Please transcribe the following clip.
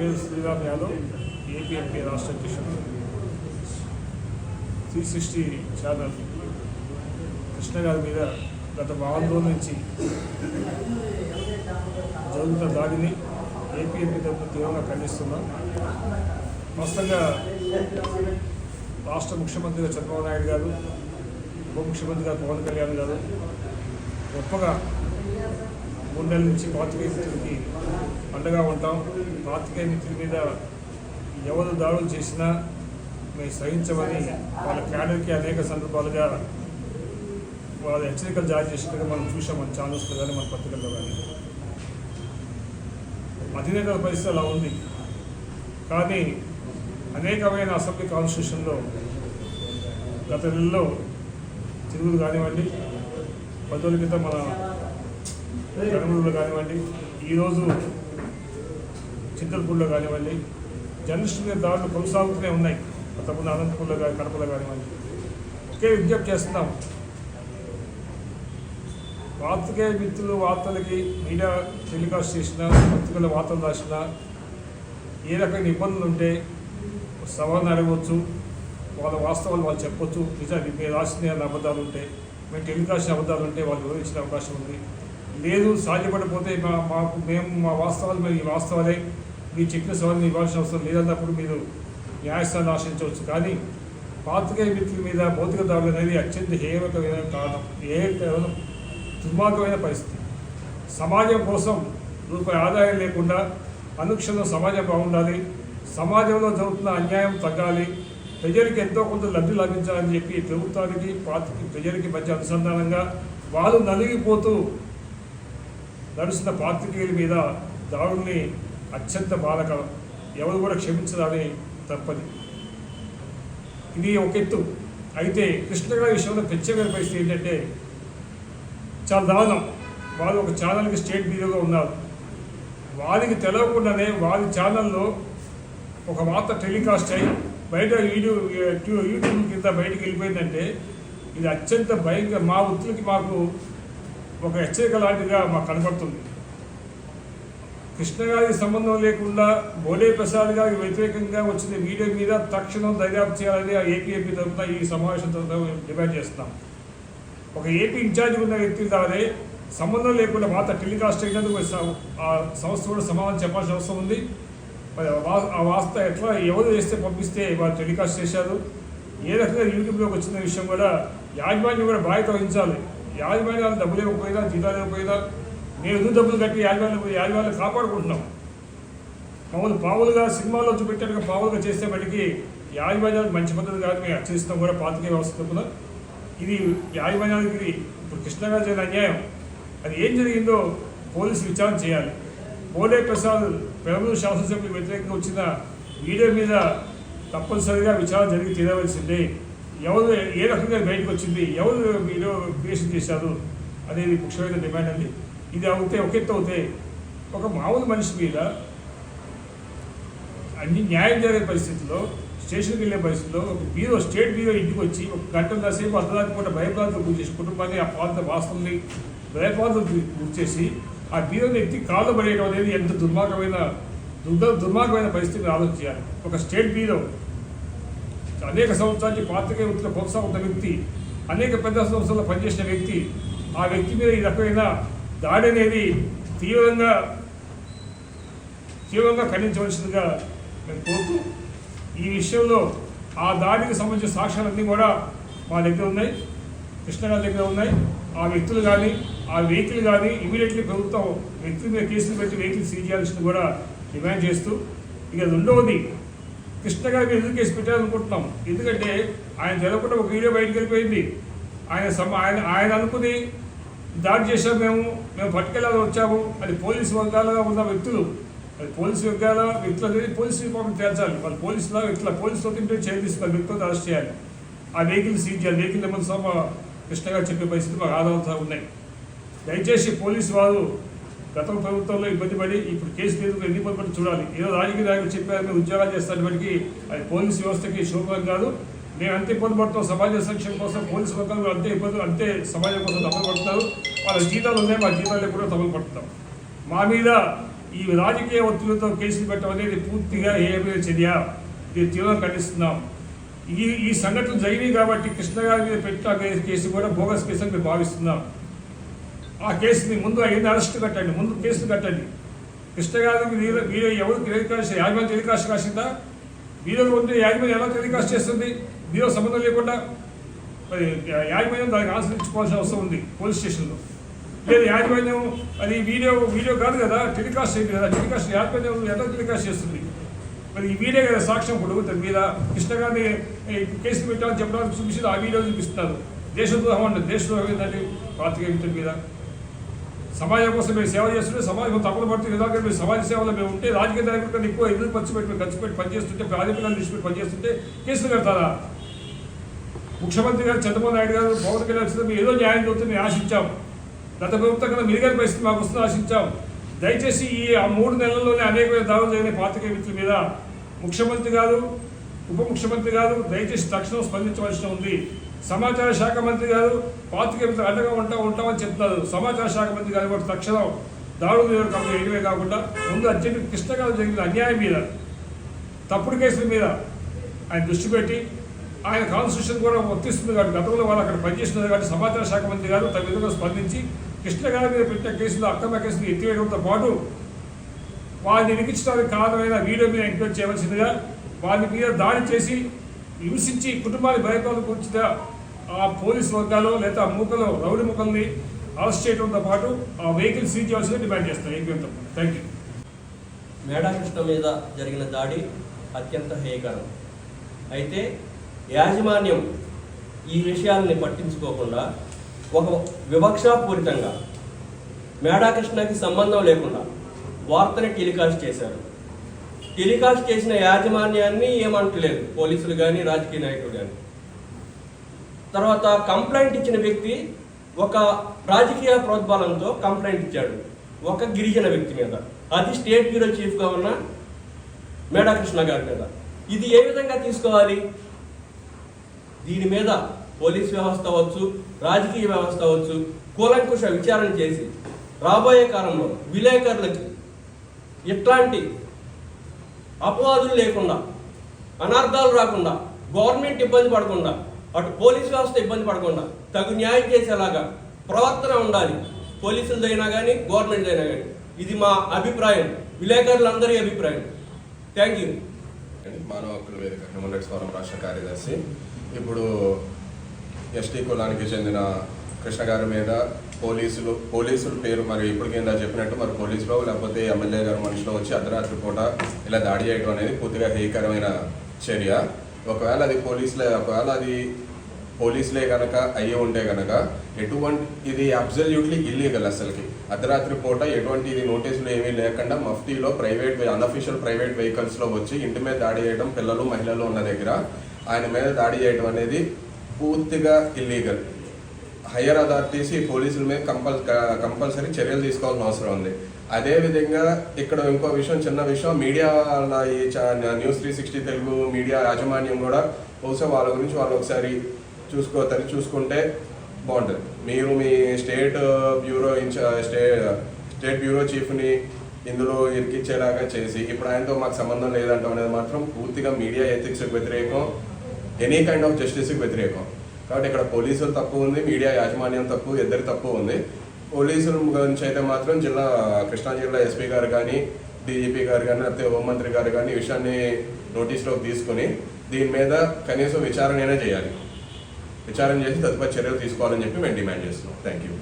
పేరు శ్రీరామ్ యాదవ్ ఏపీఎంపీ రాష్ట్ర అధ్యక్షుడు త్రీ సిక్స్టీ ఛానల్ కృష్ణ గారి మీద గత వారం రోజుల నుంచి జరుగుతున్న దాడిని ఏపీఎంపీ తరఫున తీవ్రంగా ఖండిస్తున్నాం. ప్రస్తుతంగా రాష్ట్ర ముఖ్యమంత్రిగా చంద్రబాబు నాయుడు గారు ఉప ముఖ్యమంత్రిగా పవన్ కళ్యాణ్ గారు గొప్పగా మూడు నెలల నుంచి పాతికేయ అండగా ఉంటాం. పాతికేయ మిత్రుల మీద ఎవరు దాడులు చేసినా మేము సహించమని వాళ్ళ క్యాడర్కి అనేక సందర్భాలుగా వాళ్ళ హెచ్చరికలు జారీ చేసినట్టుగా మనం చూసాం మన ఛానల్స్లో కానీ మన పత్రికల్లో కానీ అధినేతల పరిస్థితి అలా ఉంది. కానీ అనేకమైన అసెంబ్లీ కాన్స్టిట్యూషన్లో గత నెలలో తిరుగులు కానివ్వండి పది రోజుల క్రితం మన కనుమలు కానివ్వండి ఈరోజు చింతలపూడిలో కానివ్వండి జర్నలిస్టుల మీద దాడులు కొనసాగుతూనే ఉన్నాయి. అంతకుముందు అనంతపూర్లో కానీ కడపలో కానివ్వండి. ఒకే విజ్ఞప్తి చేస్తున్నాం. పాత్రికేయ మిత్రులు వార్తలకి మీడియా టెలికాస్ట్ చేసిన పత్రికల వార్తలు రాసిన ఏ రకమైన ఇబ్బందులు ఉంటే సవాళ్ళు అడగవచ్చు వాళ్ళ వాస్తవాలు వాళ్ళు చెప్పొచ్చు. నిజాన్ని మీరు రాసిన అబద్ధాలు ఉంటే మేము టెలికాస్ట్ అబద్ధాలు ఉంటే వాళ్ళు వివరించిన అవకాశం ఉంది. లేదు సాధ్యపడిపోతే మా మాకు మేము మా వాస్తవాలు మేము ఈ వాస్తవాలే మీ చెప్పిన సవాళ్ళు ఇవ్వాల్సిన అవసరం లేదన్నప్పుడు మీరు న్యాయస్థానాన్ని ఆశ్రయించవచ్చు కానీ పాత్రికేయ మిత్రుల మీద భౌతిక దాడులు అనేది అత్యంత హేయకమైన కారణం. ఏ దుర్మార్గమైన పరిస్థితి. సమాజం కోసం రూపాయి ఆదాయం లేకుండా అనుక్షణం సమాజం బాగుండాలి సమాజంలో జరుగుతున్న అన్యాయం తగ్గాలి ప్రజలకి ఎంతో కొంత లబ్ధి లభించాలని చెప్పి ప్రభుత్వానికి పార్టీకి ప్రజలకి మధ్య అనుసంధానంగా వాళ్ళు నలిగిపోతూ నడుస్తున్న పాత్రికేయుల మీద దాడుల్ని అత్యంత బాధకరం. ఎవరు కూడా క్షమించదని తప్పది. ఇది ఒక ఎత్తు. అయితే కృష్ణగారి విషయంలో ప్రత్యేకమైన పరిస్థితి ఏంటంటే చాలా దారుణం. వారు ఒక ఛానల్కి స్టేట్ మీడియాగా ఉన్నారు. వారికి తెలియకుండానే వారి ఛానల్లో ఒక వార్త టెలికాస్ట్ అయ్యి బయట వీడియో యూట్యూబ్ కింద బయటకు వెళ్ళిపోయిందంటే ఇది అత్యంత భయంకర మా వృత్తులకి మాకు ఒక హెచ్చరిక లాంటిగా మాకు కనపడుతుంది కృష్ణ గారికి సంబంధం లేకుండా భోలే ప్రసాద్ గారికి వ్యతిరేకంగా వచ్చిన వీడియో మీద తక్షణం దర్యాప్తు చేయాలని ఆ ఏపీఏపీ తరఫున ఈ సమావేశం తరఫున డిమాండ్ చేస్తున్నాం ఒక ఏపీ ఇన్ఛార్జ్ ఉన్న వ్యక్తి ద్వారా సంబంధం లేకుండా వార్త టెలికాస్ట్ అయినందుకు ఆ సంస్థ కూడా సమాధానం చెప్పాల్సిన అవసరం ఉంది. మరి ఆ వార్త ఎట్లా ఎవరు వేస్తే పంపిస్తే వారు టెలికాస్ట్ చేశారు. ఏ రకంగా యూట్యూబ్లోకి వచ్చిన విషయం కూడా యాజమాన్యం కూడా బాధ్యత వహించాలి. యాజమాన్యాలు డబ్బులు ఇవ్వకపోయినా జీతాలు ఇవ్వకపోయినా మేము ఎందుకు డబ్బులు కట్టి యాజమాన్యం యాజమాన్యం కాపాడుకుంటున్నాం? మామూలు పావులుగా సినిమాలో చూపెట్టినట్టుగా పావులుగా చేస్తే మటుకి యాజమాన్యాలకు మంచి పద్ధతి కాదు మేము హెచ్చరిస్తాం కూడా పాతికే వ్యవస్థ తప్పున. ఇది యాజమాన్యానికి ఇప్పుడు కృష్ణగారు జరిగిన అన్యాయం. అది ఏం జరిగిందో పోలీసు విచారణ చేయాలి. పోలే ప్రసాద్ పెరమూరు శాసనసభ్యులకు వ్యతిరేకంగా వచ్చిన వీడియో మీద తప్పనిసరిగా విచారణ జరిగి తీరవలసిందే ఎవరు ఏ రకంగా బయటకు వచ్చింది? ఎవరు వీడియో క్రియేషన్ చేశారు? అనేది ముఖ్యమైన డిమాండ్ అండి. ఇది అవుతే ఒక ఎత్తు అవుతాయి ఒక మామూలు మనిషి మీద అన్ని న్యాయం జరిగే పరిస్థితుల్లో స్టేషన్కి వెళ్ళే పరిస్థితుల్లో ఒక బీరో స్టేట్ బీరో ఇంటికి వచ్చి ఒక గంట సేపు అర్ధరాత్రి పూట భయప్రాంతం గురి చేసి కుటుంబాన్ని ఆ పాత్ర వాస్తుల్ని భయపాత్రలు గురి చేసి ఆ బీరోని ఎత్తి కాళ్ళు పడేయడం అనేది ఎంత దుర్మార్గమైన దుర్ద దుర్మార్గమైన పరిస్థితిని ఆలోచించాలి ఒక స్టేట్ బీరో అనేక సంవత్సరాలకి నుంచి పాత్రికేయ వృత్తిలో కొనసాగుతున్న వ్యక్తి అనేక పెద్ద సంస్థల్లో పనిచేసిన వ్యక్తి ఆ వ్యక్తి మీద ఈ రకమైన దాడి అనేది తీవ్రంగా తీవ్రంగా ఖండించవలసిందిగా మేము కోరుతూ ఈ విషయంలో ఆ దాడికి సంబంధించిన సాక్ష్యాలన్నీ కూడా మా దగ్గర ఉన్నాయి కృష్ణగారి దగ్గర ఉన్నాయి. ఆ వ్యక్తులు కానీ ఆ వెహికల్ కానీ ఇమీడియట్లీ ప్రభుత్వం వ్యక్తుల మీద కేసులు పెట్టి వెహికల్ సీజ్ చేయాల్సింది కూడా డిమాండ్ చేస్తూ ఇక రెండవది కృష్ణ గారి మీద ఎందుకు కేసు పెట్టాలనుకుంటున్నాం? ఎందుకంటే ఆయన జరగకుండా ఒక వీడియో బయటకు వెళ్ళిపోయింది. ఆయన సమ ఆయన ఆయన అనుకుని దాడి చేసాం మేము మేము పట్టుకెళ్ళాలి వచ్చాము. అది పోలీసు వర్గాలుగా ఉన్న వ్యక్తులు. అది పోలీసు వర్గాల వ్యక్తులు అనేది పోలీసు విభాగం తేల్చాలి. వాళ్ళు పోలీసుల వ్యక్తుల పోలీసుతో తింటే చర్య తీసుకోవాలి వ్యక్తులతో అరెస్ట్ చేయాలి. ఆ వెహికల్ సీజ్ చేయాలి. వెహికల్ నెంబర్ సమ కృష్ణగా చెప్పే పరిస్థితి మాకు ఆధారాలు ఉన్నాయి. దయచేసి పోలీసు వారు గత ప్రభుత్వంలో ఇబ్బంది పడి ఇప్పుడు కేసు లేదు ఎన్ని ఇబ్బంది పడి చూడాలి? ఏదో రాజకీయ నాయకులు చెప్పారని ఉద్యోగాలు చేస్తారు అది పోలీసు వ్యవస్థకి శోభం కాదు. మేము అంతే ఇబ్బంది పడతాం. సమాజ సంక్షేమం కోసం పోలీసు వర్గాలు అంతే ఇబ్బందులు అంతే సమాజం కోసం తప్పులు పడుతున్నారు వాళ్ళ జీతాలు ఉన్నాయి మా జీతాలు కూడా తప్పులు పడుతున్నాం మా మీద ఈ రాజకీయ ఒత్తిడితో కేసులు పెట్టడం అనేది పూర్తిగా ఏమైనా చర్య దీని తీవ్రంగా ఖండిస్తున్నాం. ఈ ఈ సంఘటనలు జరిగినాయి కాబట్టి కృష్ణ గారి మీద పెట్టిన కేసు కూడా బోగస్ కేసు అని మేము భావిస్తున్నాం. ఆ కేసుని ముందు ఐదు అరెస్ట్ కట్టండి ముందు కేసులు కట్టండి. కృష్ణగారికి మీరు మీరు ఎవరు టెలికాస్ట్ యాజమాన్యం టెలికాస్ట్ కాసిందా మీరు ఉంటే యాజమాన్యం ఎలా టెలికాస్ట్ చేస్తుంది? మీరు సంబంధం లేకుండా మరి యాజమాన్యం దానికి ఆశ్రయించుకోవాల్సిన అవసరం ఉంది పోలీస్ స్టేషన్లో. లేదు యాజమాన్యం అది వీడియో వీడియో కాదు కదా టెలికాస్ట్ అయింది కదా టెలికాస్ట్ యాజమాన్యం ఎలా టెలికాస్ట్ చేస్తుంది? మరి ఈ వీడియో కదా సాక్ష్యం ఇప్పుడు మీద కృష్ణ కేసు ఈ కేసులు చెప్పడానికి చూపించి ఆ వీడియో చూపిస్తున్నారు దేశద్రోహం అంటే దేశద్రోహం ఏంటంటే పాతిక మిత్రుల మీద. సమాజం కోసం మేము సేవ చేస్తుంటే సమాజం తప్పులు పడుతుంది. ఇలాగే మేము సమాజ సేవలో మేము ఉంటే రాజకీయ నాయకులు కన్నా ఎక్కువ ఎదురు ఖర్చు పెట్టి ఖర్చు పెట్టి పనిచేస్తుంటే ప్రాజెక్టులను తీసుకుని పనిచేస్తుంటే కేసులు కడతారా ముఖ్యమంత్రి గారు చంద్రబాబు నాయుడు గారు పవన్ కళ్యాణ్ వచ్చింది ఏదో న్యాయం దొరుకుతుంది ఆశించాం. గత ప్రభుత్వం కన్నా మెరుగైన పరిస్థితి మాకు వస్తుంది ఆశించాం. దయచేసి ఈ ఆ మూడు నెలల్లోనే అనేకమైన దాడులు జరిగిన పాతికేయ మిత్రుల మీద ముఖ్యమంత్రి గారు ఉప ముఖ్యమంత్రి గారు దయచేసి తక్షణం స్పందించవలసి ఉంది. సమాచార శాఖ మంత్రి గారు పాతికేయ మిత్రులు అండగా ఉంటా ఉంటామని చెప్తున్నారు. సమాచార శాఖ మంత్రి గారు కూడా తక్షణం దాడులు కంపెనీ వేయడమే కాకుండా ముందు అత్యంత క్లిష్టంగా జరిగిన అన్యాయం మీద తప్పుడు కేసుల మీద ఆయన దృష్టి పెట్టి ఆయన కాన్స్టిట్యూషన్ కూడా వర్తిస్తుంది కాబట్టి గతంలో వాళ్ళు అక్కడ పనిచేస్తున్నారు కాబట్టి సమాచార శాఖ మంత్రి గారు తమ విధంగా స్పందించి కృష్ణ గారి మీద పెట్టిన కేసులు అక్రమ కేసులు ఎత్తివేయడంతో పాటు వారిని ఇరికించడానికి కారణమైన వీడియో మీద ఎంక్వైరీ చేయవలసిందిగా వారి మీద దాడి చేసి హింసించి కుటుంబాన్ని భయపాలు కూర్చిన ఆ పోలీస్ వర్గాలు లేదా మూకలు రౌడీ ముఖల్ని అరెస్ట్ చేయడంతో పాటు ఆ వెహికల్ సీజ్ చేయాల్సింది డిమాండ్ చేస్తాను ఏపీఎంతో థ్యాంక్ యూ మేడాకృష్ణ మీద జరిగిన దాడి అత్యంత హేయకరం. అయితే యాజమాన్యం ఈ విషయాల్ని పట్టించుకోకుండా ఒక వివక్షాపూరితంగా మేడాకృష్ణకి సంబంధం లేకుండా వార్తని టెలికాస్ట్ చేశారు. టెలికాస్ట్ చేసిన యాజమాన్యాన్ని ఏమంటలేదు పోలీసులు కానీ రాజకీయ నాయకులు కానీ తర్వాత కంప్లైంట్ ఇచ్చిన వ్యక్తి ఒక రాజకీయ ప్రోద్బలంతో కంప్లైంట్ ఇచ్చాడు. ఒక గిరిజన వ్యక్తి మీద. అది స్టేట్ బ్యూరో చీఫ్గా ఉన్న మేడాకృష్ణ గారి మీద. ఇది ఏ విధంగా తీసుకోవాలి? దీని మీద పోలీస్ వ్యవస్థ అవ్వచ్చు రాజకీయ వ్యవస్థ అవ్వచ్చు కూలంకుష విచారణ చేసి రాబోయే కాలంలో విలేకరులకి ఇట్లాంటి అపవాదులు లేకుండా అనర్థాలు రాకుండా గవర్నమెంట్ ఇబ్బంది పడకుండా అటు పోలీస్ వ్యవస్థ ఇబ్బంది పడకుండా తగు న్యాయం చేసేలాగా ప్రవర్తన ఉండాలి. పోలీసులదైనా కానీ గవర్నమెంట్దైనా కానీ ఇది మా అభిప్రాయం. విలేకరులందరి అభిప్రాయం. Thank you. మానవ హక్కుల వేదిక హ్యూమన్ రైట్స్ ఫోరం రాష్ట్ర కార్యదర్శి ఇప్పుడు ఎస్టీ కులానికి చెందిన కృష్ణ గారి మీద పోలీసులు పోలీసుల పేరు మరి ఇప్పటికి కింద చెప్పినట్టు మరి పోలీసులో లేకపోతే ఎమ్మెల్యే గారు మనిషిలో వచ్చి అర్ధరాత్రి పూట ఇలా దాడి చేయడం అనేది పూర్తిగా హేయకరమైన చర్య. ఒకవేళ అది పోలీసులే ఒకవేళ అది పోలీసులే కనుక అయ్యి ఉంటే కనుక ఎటువంటి ఇది అబ్జల్యూట్లీ ఇల్లీగల్ అసలుకి. అర్ధరాత్రి పూట ఎటువంటి ఇది నోటీసులు ఏమీ లేకుండా మఫ్టీలో ప్రైవేట్ అన్అఫీషియల్ ప్రైవేట్ వెహికల్స్లో వచ్చి ఇంటి మీద దాడి చేయడం పిల్లలు మహిళలు ఉన్న దగ్గర. ఆయన మీద దాడి చేయడం అనేది పూర్తిగా ఇల్లీగల్ హయ్యర్ అథారిటీస్ ఈ పోలీసుల మీద కంపల్ కంపల్సరీ చర్యలు తీసుకోవాల్సిన అవసరం ఉంది. అదే విధంగా ఇక్కడ ఇంకో విషయం చిన్న విషయం మీడియా వాళ్ళ ఈ news three sixty Telugu media యాజమాన్యం కూడా బహుశా వాళ్ళ గురించి వాళ్ళు ఒకసారి చూసుకో తరి చూసుకుంటే బాగుంటుంది. మీరు మీ స్టేట్ బ్యూరో ఇన్ఛా స్టే స్టేట్ బ్యూరో చీఫ్ని ఇందులో ఇరికిచ్చేలాగా చేసి ఇప్పుడు ఆయనతో మాకు సంబంధం లేదంటాం అనేది మాత్రం పూర్తిగా మీడియా ఎథిక్స్కి వ్యతిరేకం. ఎనీ కైండ్ ఆఫ్ జస్టిస్కి వ్యతిరేకం కాబట్టి ఇక్కడ పోలీసులు తప్పు ఉంది మీడియా యాజమాన్యం తప్పు ఇద్దరు తక్కువ ఉంది. పోలీసుల గురించి అయితే మాత్రం జిల్లా కృష్ణా జిల్లా ఎస్పీ గారు కానీ డీజీపీ గారు కానీ లేకపోతే హోంమంత్రి గారు కానీ విషయాన్ని నోటీస్లోకి తీసుకుని దీని మీద కనీసం విచారణ అయినా చేయాలి. విచారణ చేసి తదుపరి చర్యలు తీసుకోవాలని చెప్పి మేము డిమాండ్ చేస్తున్నాం. Thank you